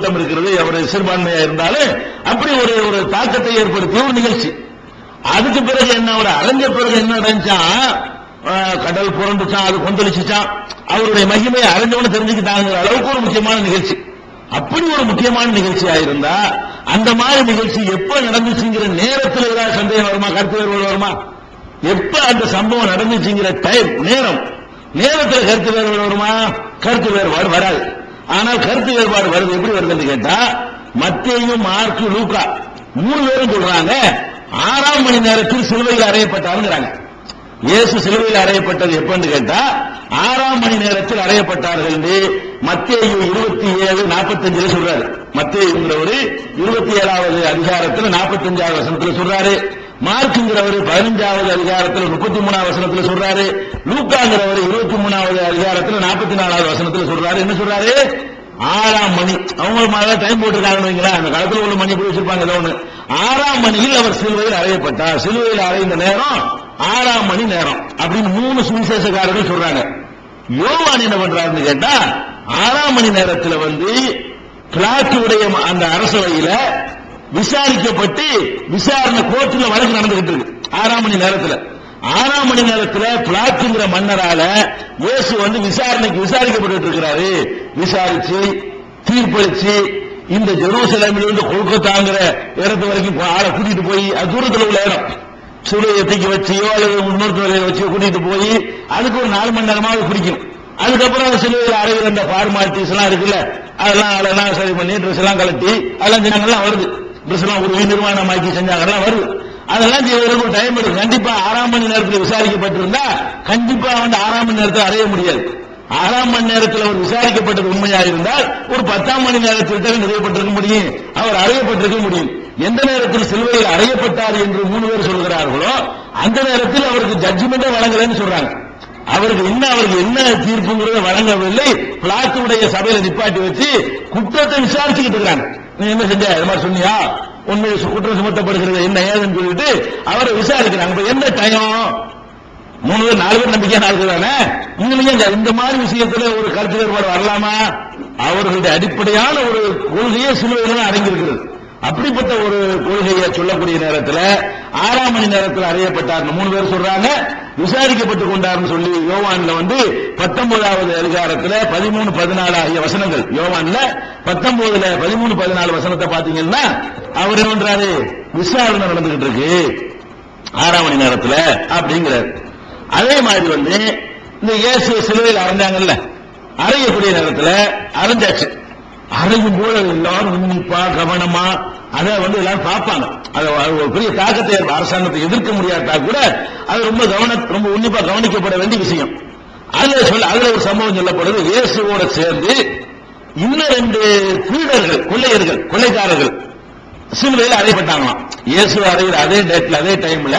கூட்டம் இருக்கிறது அவர் சிறுபான்மையா இருந்தாலும் அப்படி ஒரு ஒரு தாக்கத்தை ஏற்படுத்திய ஒரு நிகழ்ச்சி. அதுக்கு பிறகு என்ன ஒரு அரைஞ்ச பிறகு என்ன நடந்துச்சான் கடல் புரண்டுச்சான் அது கொந்தளிச்சுச்சான் அவருடைய மகிமையை அறிஞ்சவனு தெரிஞ்சுக்கிட்டாங்கிற அளவுக்கு ஒரு முக்கியமான நிகழ்ச்சி. அப்படி ஒரு முக்கியமான நிகழ்ச்சியா இருந்தா அந்த மாதிரி நிகழ்ச்சி எப்ப நடந்துச்சுங்கிற நேரத்தில் ஏதாவது சந்தேகம் வருமா? கருத்து வேறுபாடு வருமா? எப்ப அந்த சம்பவம் நடந்துச்சுங்கிற டைம் நேரம். நேரத்தில் கருத்து வேறுபாடு வருமா? கருத்து வேறுபாடு வராது. ஆனால் கருத்து வேறுபாடு வருது. எப்படி வருதுன்னு கேட்டா மத்தேயும் மார்க்கு லூக்கா. மூணு பேரும் சொல்றாங்க ஆறாம் மணி நேரத்தில் சிலுவையில் அறையப்பட்டாருங்கிறாங்க. இயேசு சிலுவையில் அறையப்பட்டது எப்பன்னு கேட்டா ஆறாம் மணி நேரத்தில் அறையப்பட்டார்கள் என்று மத்திய இருபத்தி ஏழு நாற்பத்தஞ்சுல சொல்றாரு. மத்திய இருபத்தி ஏழாவது அதிகாரத்தில் நாற்பத்தஞ்சாவது வசனத்தில் சொல்றாரு. மார்க்குங்கிறவர் பதினஞ்சாவது அதிகாரத்தில் முப்பத்தி மூணாவது வசனத்தில் சொல்றாரு. லூக்காங்கிறவர் இருபத்தி மூணாவது அதிகாரத்தில் நாற்பத்தி நாலாவது வசனத்தில் சொல்றாரு. என்ன சொல்றாரு? ஆறாம் மணி. அவங்க மாதிரி டைம் போட்டிருக்காங்கன்னு வைங்களேன். அந்த காலத்தில் உள்ள மணி போய் வச்சிருப்பாங்க? ஏதோ ஆறாம் மணியில் அவர் சிலுவையில் அறையப்பட்டார். சிலுவையில் அறைந்த நேரம் ஆறாம் மணி நேரம் அப்படின்னு மூணு சுவிசேஷக்காரர்கள் சொல்றாங்க. யோவான் என்ன பண்றாருன்னு கேட்டா ஆறாம் மணி நேரத்தில் வந்து பிளாட்டுடைய அந்த அரசவையில விசாரிக்கப்பட்டு விசாரணை கோர்ட்டில் வழக்கு நடந்துகிட்டு இருக்கு. ஆறாம் மணி நேரத்தில். ஆறாம் மணி நேரத்தில் பிளாட்டுங்கிற மன்னரால இயேசு வந்து விசாரணைக்கு விசாரிக்கப்பட்டு இருக்கிறாரு. விசாரிச்சு தீர்ப்பளிச்சு இந்த ஜெருசலேமிலிருந்து கொல்கத்தாங்கிற இடத்து வரைக்கும் ஆளை கூட்டிட்டு போய் அது தூரத்தில் உள்ள இடம். சுடுவையை தூக்கி வச்சியோ அல்லது இன்னொருத்தரையை வச்சு கூட்டிட்டு போய் அதுக்கு ஒரு நாலு மணி நேரமாவது பிடிக்கும் அதுக்கப்புறம் அந்த சிலுவையில் அறையில் அந்த ஃபார்மாலிட்டிஸ் எல்லாம் இருக்குல்ல அதெல்லாம் அதெல்லாம் சரி பண்ணி ட்ரெஸ் எல்லாம் கலட்டி அதெல்லாம் ஜனங்கள்லாம் வருது. ஒரு எல்லாம் ஒரு நிர்வாணமாக்கி செஞ்சாங்கலாம் வருது அதெல்லாம் செய்வதற்கு ஒரு டைம் எடுக்கும் கண்டிப்பா ஆறாம் மணி நேரத்தில் விசாரிக்கப்பட்டிருந்தா கண்டிப்பா வந்து ஆறாம் மணி நேரத்தில் அறைய முடியாது. ஆறாம் மணி நேரத்தில் அவர் விசாரிக்கப்பட்டது உண்மையாக இருந்தால் ஒரு பத்தாம் மணி நேரத்தில் தான் நிறைவேப்பட்டிருக்க முடியும். அவர் அறையப்பட்டிருக்க முடியும். எந்த நேரத்தில் சிலுவையில் அறையப்பட்டார் என்று மூணு பேர் சொல்கிறார்களோ அந்த நேரத்தில் அவருக்கு ஜட்ஜ்மெண்டே வழங்கலைன்னு சொல்றாங்க. அவருக்கு என்ன அவருக்கு என்ன தீர்ப்புங்கிறத வழங்கவில்லை. பிளாத்துடைய சபையில நிப்பாட்டி வச்சு குற்றத்தை விசாரிச்சுக்கிட்டு இருக்காங்க நீ என்ன செஞ்ச? இது மாதிரி சொன்னியா? உண்மையில் குற்றம் சுமத்தப்படுகிறது என்ன ஏதுன்னு சொல்லிட்டு அவரை விசாரிக்கிறாங்க. இப்ப என்ன டைம் மூணு பேர் நாலு பேர் நம்பிக்கை நாலு தானே? இந்த மாதிரி விஷயத்துல ஒரு கருத்து வேறுபாடு வரலாமா? அவர்களுடைய அடிப்படையான ஒரு கொள்கையே சிலுவைகள் அடங்கியிருக்கிறது. அப்படிப்பட்ட ஒரு கொள்கையை சொல்லக்கூடிய நேரத்தில் ஆறாம் மணி நேரத்தில் அறியப்பட்டார். மூணு பேர் சொல்றாங்க. விசாரிக்கப்பட்டு கொண்டார்னு சொல்லி யோவான்ல வந்து பத்தொன்பதாவது அதிகாரத்தில் பதிமூணு பதினாலு ஆகிய வசனங்கள். யோவான்ல பத்தொன்பதுல பதிமூணு பதினாலு வசனத்தை பாத்தீங்கன்னா அவர் என்ன பண்றாரு? விசாரணை நடந்துகிட்டு இருக்கு. ஆறாம் மணி நேரத்தில் அப்படிங்கிறார். அதே மாதிரி வந்து இந்த இயேசு சிலுவையில் அரைஞ்சாங்கல்ல அறையக்கூடிய நேரத்தில் அரைஞ்சாச்சு அறையும் போது எல்லாரும் உன்னிப்பா கவனமா அதை வந்து எல்லாரும் பார்ப்பாங்க. அது ஒரு பெரிய தாக்கத்தை ஏற்ப- அரசாங்கத்தை எதிர்க்க முடியாட்டா கூட அது ரொம்ப கவன ரொம்ப உன்னிப்பா கவனிக்கப்பட வேண்டிய விஷயம். அதுல சொல்ல அதுல ஒரு சம்பவம் சொல்லப்படுது. இயேசுவோட சேர்ந்து இன்னும் ரெண்டு திருடர்கள் கொள்ளையர்கள் கொள்ளைக்காரர்கள் சிலுவையில் அறையப்பட்டாங்களாம் இயேசு அறைகிற அதே டேட்ல அதே டைம்ல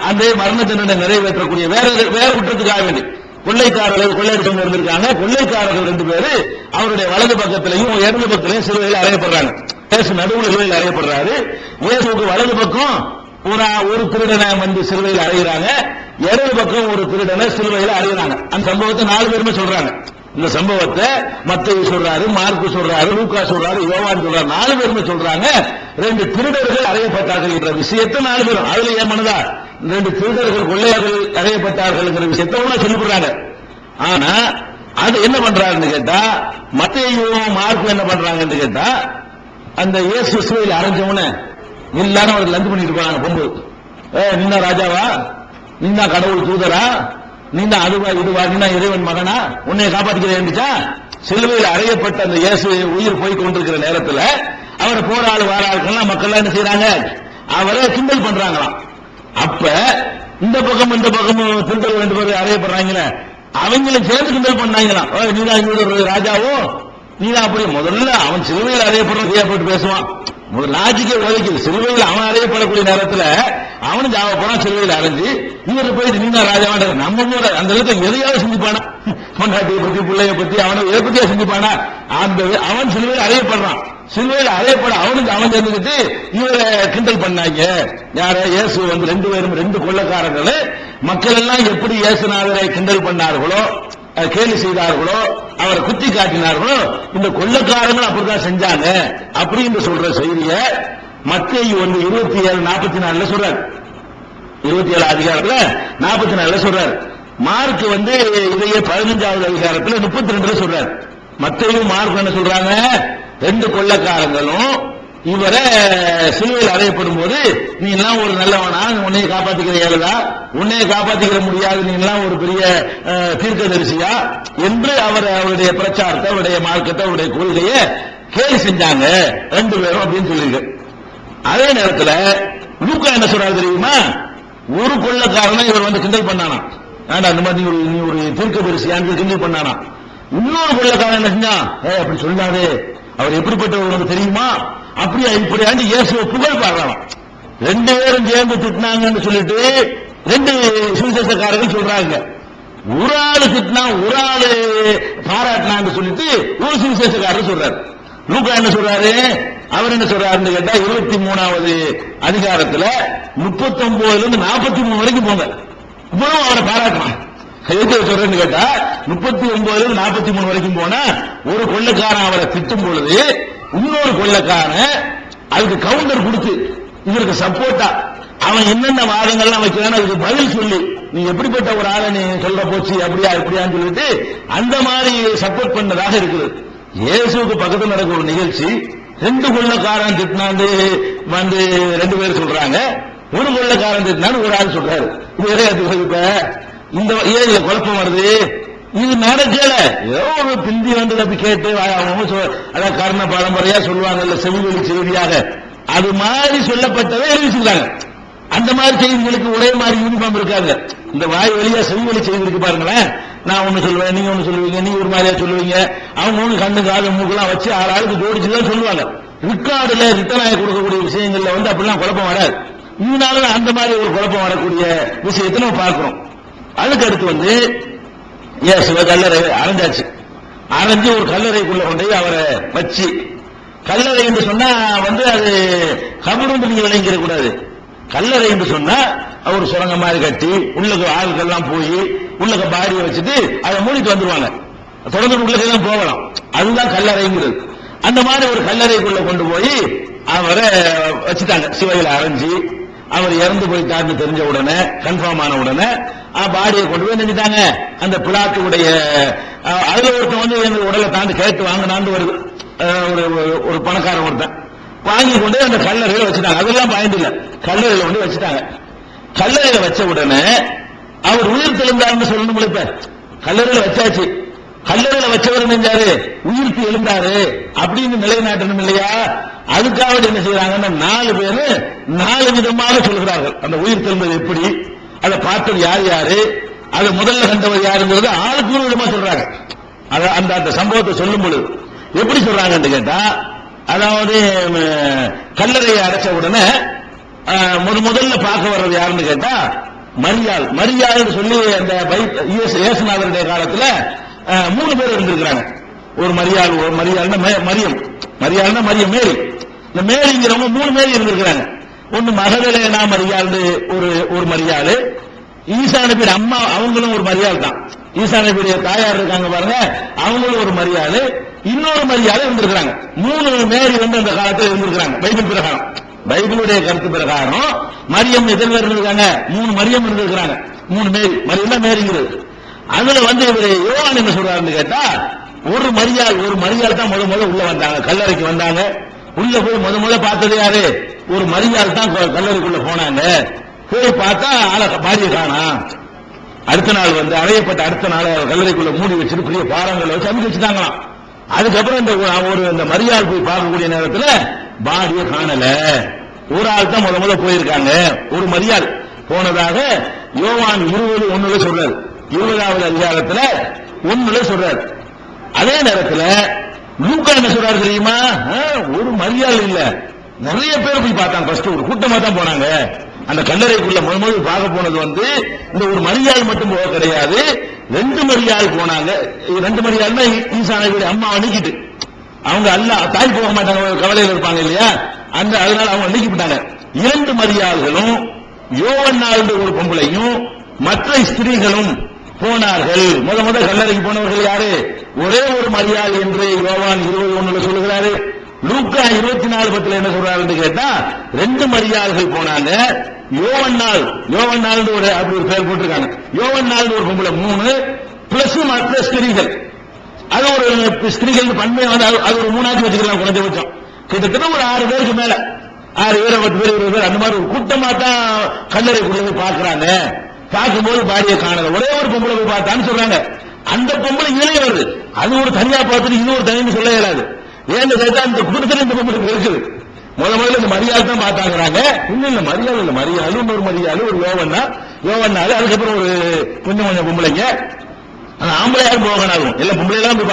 அந்த மரண தண்டனை நிறைவேற்றக்கூடிய வேற வேற குற்றத்துக்காக வேண்டி கொள்ளைக்காரர்கள் கொள்ளையடிச்சவங்க இருந்திருக்காங்க. கொள்ளைக்காரர்கள் ரெண்டு பேரு அவருடைய வலது பக்கத்திலையும் இடது பக்கத்திலையும் சிலுவையில் அறையப்படுறாங்க இயேசு நடுவில் சிலுவையில் அறையப்படுறாரு. இயேசுக்கு வலது பக்கம் ஒரு ஒரு திருடனை வந்து சிலுவையில் அறையிறாங்க. இடது பக்கம் ஒரு திருடனை சிலுவையில் அறையிறாங்க. அந்த சம்பவத்தை நாலு பேருமே சொல்றாங்க. இந்த சம்பவத்தை மத்தேயு சொல்றாரு மார்க்கு சொல்றாரு லூக்கா சொல்றாரு யோவான் சொல்றாரு. நாலு பேருமே சொல்றாங்க. ரெண்டு திருடர்கள் அறையப்பட்டார்கள் என்ற விஷயத்தை நாலு பேரும். அதுல ஏன் மனதா? ரெண்டு திருடர்கள் கொள்ளையர்கள் அறையப்பட்டார்கள் என்ற விஷயத்தை ஒண்ணா சொல்லிவிடுறாங்க ஆனா அது என்ன பண்றாருன்னு கேட்டா மத்தேயும் மார்க்கும் என்ன பண்றாங்கன்னு கேட்டா அந்த இயேசு சிலுவையில் அரைஞ்சவன எல்லாரும் அவர் லந்து பண்ணிட்டு போறாங்க பொம்பு ஏ நீங்க ராஜாவா? நீங்க கடவுள் தூதரா? நீங்க அதுவா இதுவா நீங்க இறைவன் மகனா? உன்னை காப்பாத்திக்கிறேன்னுச்சா சிலுவையில் அறையப்பட்ட அந்த இயேசு உயிர் போய் கொண்டிருக்கிற நேரத்தில் அவரை போராள் வாராளுக்கெல்லாம் மக்கள் என்ன செய்யறாங்க அவரை கிண்டல் பண்றாங்களாம். அப்ப இந்த பக்கம் இந்த பக்கம் திருத்தல் ரெண்டு பேர் அறையப்படுறாங்களே அவங்களும் சேர்ந்து கிண்டல் பண்ணாங்களாம். ஓ, நீதான் ராஜாவோ? நீ அப்படி முதல்ல அவன் சிலுவையில் அறியப்படுறது செய்யப்பட்டு பேசுவான்? முதல் லாஜிக்கே உதைக்குது சிலுவையில் அவன் அறையப்படக்கூடிய நேரத்தில் அவனும் ஜாவ போறான் சிலுவையில் அரைஞ்சு இவரு போயிட்டு நீங்க ராஜாவான நம்ம கூட அந்த இடத்துல எதையாவது சிந்திப்பானா? பொண்டாட்டியை பத்தி பிள்ளைய பத்தி அவனை எதை பத்தியா சிந்திப்பானா? அந்த அவன் சிலுவையில் அறியப்படுறான் சிலுவையில் அறையப்பட அவனுக்கு அவன் தெரிஞ்சுக்கிட்டு இவரை கிண்டல் பண்ணாங்க. யார இயேசு வந்து ரெண்டு பேரும் ரெண்டு கொள்ளக்காரர்கள். மக்கள் எல்லாம் எப்படி இயேசுநாதரை கிண்டல் பண்ணார்களோ கேலி செய்தார்களோ அவரை குத்தி காட்டினார்களோ இந்த கொள்ளக்காரங்களும் அப்படிதான் செஞ்சாங்க. அப்படின்னு சொல்ற செய்திய மத்திய ஒன்று இருபத்தி ஏழு நாற்பத்தி நாலுல சொல்றாரு. இருபத்தி ஏழு அதிகாரத்துல நாற்பத்தி நாலுல சொல்றாரு. மார்க் வந்து இதையே பதினஞ்சாவது அதிகாரத்துல முப்பத்தி ரெண்டுல சொல்றாரு. மத்தையும் மார்க் என்ன சொல்றாங்க? ரெண்டு கொள்ளக்காரங்களும் இவரை சிலுவையில் அறையப்படும் போது நீ எல்லாம் ஒரு நல்லவனா? உன்னைய காப்பாத்திக்கிற ஏழுதா உன்னைய காப்பாத்திக்கிற முடியாது. நீ எல்லாம் ஒரு பெரிய அஹ், தீர்க்கதரிசியா? என்று அவர் அவருடைய பிரச்சாரத்தை அவருடைய மார்க்கத்தை அவருடைய கொள்கையை கேலி செஞ்சாங்க ரெண்டு பேரும் அப்படின்னு சொல்லியிருக்கு அதே நேரத்துல லூக்கா என்ன சொல்றாரு தெரியுமா? ஒரு கொள்ளக்காரனை இவர் வந்து கிண்டல் பண்ணானா ஏன்டா அந்த மாதிரி நீ ஒரு நீ ஒரு தீர்க்க தரிசியான்னு கிண்டல் பண்ணானா இன்னொரு கொள்ளக்காரன் என்ன செஞ்சான்? ஏ அப்படி சொல்லாதே. அவர் எப்படிப்பட்டவர் உனக்கு தெரியுமா? அப்படியா இப்படியாண்டு இயேசுவை புகழ் பாடுறான் ரெண்டு பேரும் சேர்ந்து திட்டினாங்கன்னு சொல்லிட்டு ரெண்டு சுவிசேஷக்காரர்கள் சொல்றாங்க. ஒரு ஆளு திட்டினா ஒரு ஆளு பாராட்டினான்னு சொல்லிட்டு ஒரு சுவிசேஷக்காரர் சொல்றாரு. லூக்கா என்ன சொல்றாரு? அவர் என்ன சொல்றாருன்னு கேட்டா இருபத்தி மூணாவது அதிகாரத்துல முப்பத்தி ஒன்பதுல இருந்து நாற்பத்தி மூணு வரைக்கும் போங்க. இவ்வளவு அவரை பாராட்டணும். எதுக்கு சொல்றேன்னு கேட்டா முப்பத்தி ஒன்பதுல இருந்து நாற்பத்தி மூணு வரைக்கும் போனா ஒரு கொள்ளைக்காரன் அவரை திட்டும் பொழுது இன்னொரு கொள்ளக்காரன் அதுக்கு கவுண்டர் கொடுத்து இவருக்கு சப்போர்ட்டா அவன் என்னென்ன வாதங்கள்லாம் வைக்கிறான் அதுக்கு பதில் சொல்லி நீ எப்படிப்பட்ட ஒரு ஆளை நீ சொல்ல போச்சு அப்படியா இப்படியான்னு சொல்லிட்டு அந்த மாதிரி சப்போர்ட் பண்ணதாக இருக்குது. இயேசுவுக்கு பக்கத்துல நடக்கிற ஒரு நிகழ்ச்சி ரெண்டு கொள்ளக்காரன் திட்டினாண்டு வந்து ரெண்டு பேர் சொல்றாங்க. ஒரு கொள்ளக்காரன் திட்டினான்னு ஒரு ஆள் சொல்றாரு. இது இப்ப? இந்த ஏரியில குழப்பம் வருது. இது நடக்கல ஏதோ ஒரு பிந்தி வந்து அப்படி கேட்டு அவங்க சொ- அதான் கர்ண பரம்பரையா சொல்லுவாங்கல்ல செவிவெளி செய்தியாக அது மாதிரி சொல்லப்பட்டதை எழுதி சொல்றாங்க அந்த மாதிரி செய்திகளுக்கு ஒரே மாதிரி யூனிஃபார்ம் இருக்காங்க. இந்த வாய் வழியா செவிவெளி செய்தி இருக்கு பாருங்களேன். நான் ஒண்ணு சொல்லுவேன் நீங்க ஒண்ணு சொல்லுவீங்க நீ ஒரு மாதிரியா சொல்லுவீங்க. அவங்க ஒண்ணு கண்ணு காது மூக்கெல்லாம் வச்சு ஆறு ஆளுக்கு ஜோடிச்சு தான் சொல்லுவாங்க. ரிக்கார்டுல ரிட்டனாக கொடுக்கக்கூடிய விஷயங்கள்ல வந்து அப்படிலாம் குழப்பம் வராது. இதனால அந்த மாதிரி ஒரு குழப்பம் வரக்கூடிய விஷயத்தை நம்ம பார்க்கிறோம். அதுக்கு அடுத்து வந்து சில கல்லறை அரைஞ்சாச்சு அரைஞ்சு ஒரு கல்லறைக்குள்ள கொண்டு போய் அவரை வச்சு கல்லறை என்று சொன்னா வந்து அது கபருந்து நீங்க விளங்கிட கூடாது. கல்லறை என்று சொன்னா அவர் சுரங்க மாதிரி கட்டி உள்ளக ஆளுக்கெல்லாம் போய் உள்ளக பாடியை வச்சுட்டு அதை மூடிட்டு வந்துருவாங்க. தொடர்ந்து உள்ளே தான் போகலாம். அதுதான் கல்லறைங்கிறது. அந்த மாதிரி ஒரு கல்லறைக்குள்ள கொண்டு போய் அவரை வச்சுட்டாங்க. சிவையில் அரைஞ்சு அவர் இறந்து போயிட்டாருன்னு தெரிஞ்ச உடனே கன்ஃபார்ம் ஆன உடனே பாடியை கொண்டு போய் நினைச்சாங்க அந்த பிளாட்டுடைய உடைய அதுல ஒருத்தன் வந்து எங்க உடலை தாண்டி கேட்டு வாங்கினான்னு வருது ஒரு ஒரு- ஒரு பணக்காரன் ஒருத்தன். வாங்கி கொண்டு அந்த கல்லறையில வச்சுட்டாங்க. அதெல்லாம் பயந்து இல்லை. கல்லறையில கொண்டு வச்சுட்டாங்க. கல்லறையில வச்ச உடனே அவர் உயிர் தெளிந்தாருன்னு சொல்லணும் இப்ப. கல்லறையில வச்சாச்சு. கல்லறையில வச்சவர் நெஞ்சாரு உயிர்த்து எழுந்தாரு. அப்படின்னு நிலைநாட்டணும் இல்லையா? அதுக்காக என்ன செய்யறாங்கன்னா நாலு பேரு நாலு விதமாக சொல்கிறார்கள் அந்த உயிர் தெளிந்தது எப்படி? அதை பார்த்தது யார் யாரு? அதை முதல்ல கண்டவர் யாருங்கிறது ஆளுக்கு ஒரு விதமா சொல்றாங்க. அந்த அந்த சம்பவத்தை சொல்லும் பொழுது எப்படி சொல்றாங்கன்னு கேட்டா அதாவது கல்லறையை அடைச்ச உடனே முத முதல்ல பார்க்க வர்றது யாருன்னு கேட்டா மரியாள். மரியாள்னு சொல்லி அந்த பை- இயேசுநாதருடைய காலத்துல மூணு பேர் இருந்திருக்கிறாங்க. ஒரு மரியாள் ஒரு மரியாள்னா மரியம். மரியாள்னா மரியம் மேரி. இந்த மேரிங்கிறவங்க மூணு மேரி இருந்திருக்கிறாங்க. ஒன்னு மகதலேனா மரியாள்னு ஒரு ஒரு மரியாள். ஈசா நபியோட அம்மா அவங்களும் ஒரு மரியாதை தான். ஈசா நபியுடைய தாயார் இருக்காங்க பாருங்க அவங்களும் ஒரு மரியாதை இன்னொரு மரியாதை இருந்திருக்கிறாங்க. மூணு மேரி வந்து அந்த காலத்துல இருந்திருக்கிறாங்க. பைபிள் பிரகாரம். பைபிளுடைய கருத்து பிரகாரம். மரியம் எத்தனை இருந்திருக்காங்க? மூணு மரியம் இருந்திருக்கிறாங்க. மூணு மேரி. மரியம் தான் மேரிங்கிறது. அதுல வந்து இவரு யோகான் என்ன சொல்றாருன்னு கேட்டா ஒரு மரியாள் ஒரு மரியாள் தான் முத முத உள்ள வந்தாங்க. கல்லறைக்கு வந்தாங்க. உள்ள போய் முத முத பார்த்தது யாரு? ஒரு மரியாள் தான் கல்லறைக்குள்ள போனாங்க. போய் பார்த்தா ஆளை பாடிய காணா அடுத்த நாள் வந்து அறையப்பட்ட அடுத்த நாள் கல்லறைக்குள்ள மூடி வச்சுட்டு பெரிய பாறங்களை வச்சு அமைச்சு வச்சுட்டாங்களாம். அதுக்கப்புறம் இந்த ஒரு- இந்த மரியாள் போய் பார்க்கக்கூடிய நேரத்தில் பாடிய காணல. ஒரு ஆள் தான் முத முத போயிருக்காங்க. ஒரு மரியாள். போனதாக யோவான் இருபது ஒண்ணுல சொல்றாரு. இருபதாவது அதிகாரத்துல ஒண்ணுல சொல்றாரு. அதே நேரத்தில் லூக்கா என்ன சொல்றாரு தெரியுமா? ஆ, ஒரு மரியாதை இல்ல. நிறைய பேர் போய் பார்த்தாங்க ஃபர்ஸ்ட் ஒரு கூட்டமா தான் போனாங்க. அந்த கல்லறைக்குள்ள முத முதல் பார்க்க போனது வந்து இந்த ஒரு மரியாள் மட்டும் போக கிடையாது. ரெண்டு மரியாள் போனாங்க. ரெண்டு மரியாள்னா ஈசா நபியுடைய அம்மா நீக்கிட்டு அவங்க அல்ல தாய் போக மாட்டாங்க கவலையில் இருப்பாங்க இல்லையா? அந்த அதனால அவங்க அணுகிவிட்டாங்க இரண்டு மரியாள்களும் யோவன்னாள் ஒரு பொம்பளையும் மற்ற ஸ்திரீகளும் போனார்கள். முத முத கல்லறைக்கு போனவர்கள் யாரு? ஒரே ஒரு மரியாள் என்று யோவான் இருபது ஒண்ணுல சொல்லுகிறாரு. லூக்கா இருபத்தி நாலு பத்துல என்ன சொல்றாருன்னு கேட்டா ரெண்டு மரியாதைகள் போனாங்க. யோவன்னாள் யோவன்னாள் ஒரு அப்படி ஒரு பேர் போட்டிருக்காங்க. யோவன்னாள் ஒரு பொம்பளை மூணு பிளஸ் மற்ற ஸ்திரீகள். அது ஒரு ஸ்திரீகள் பண்பை வந்து அது- அது ஒரு மூணாச்சு வச்சுக்கலாம் குறைஞ்சபட்சம் கிட்டத்தட்ட ஒரு ஆறு பேருக்கு மேல. ஆறு பேர் பத்து பேர் இருபது பேர் அந்த மாதிரி ஒரு கூட்டமா தான் கல்லறை போய் பாக்குறாங்க பார்க்கும்போது பாடியை காணல. ஒரே ஒரு பொம்பளை போய் பார்த்தான்னு சொல்றாங்க. அந்த பொம்பளை இதுலயே வருது அது ஒரு தனியா பார்த்துட்டு இது ஒரு தனின்னு சொல்ல இயலாது. ஏன்னு கேட்டா இந்த கூட்டத்துல இந்த கும்பிட்டு இருக்குது? முத முதல்ல இந்த மரியாதை தான் பார்த்தாங்கிறாங்க. இன்னும் இல்ல மரியாதை இல்ல மரியாதை இன்னொரு மரியாதை ஒரு யோவன்னா யோவன்னால அதுக்கப்புறம் ஒரு கொஞ்சம் கொஞ்சம் பொம்பளைங்க. ஆனா ஆம்பளை யாரும் போகணும். எல்லாம் பொம்பளை எல்லாம் போய்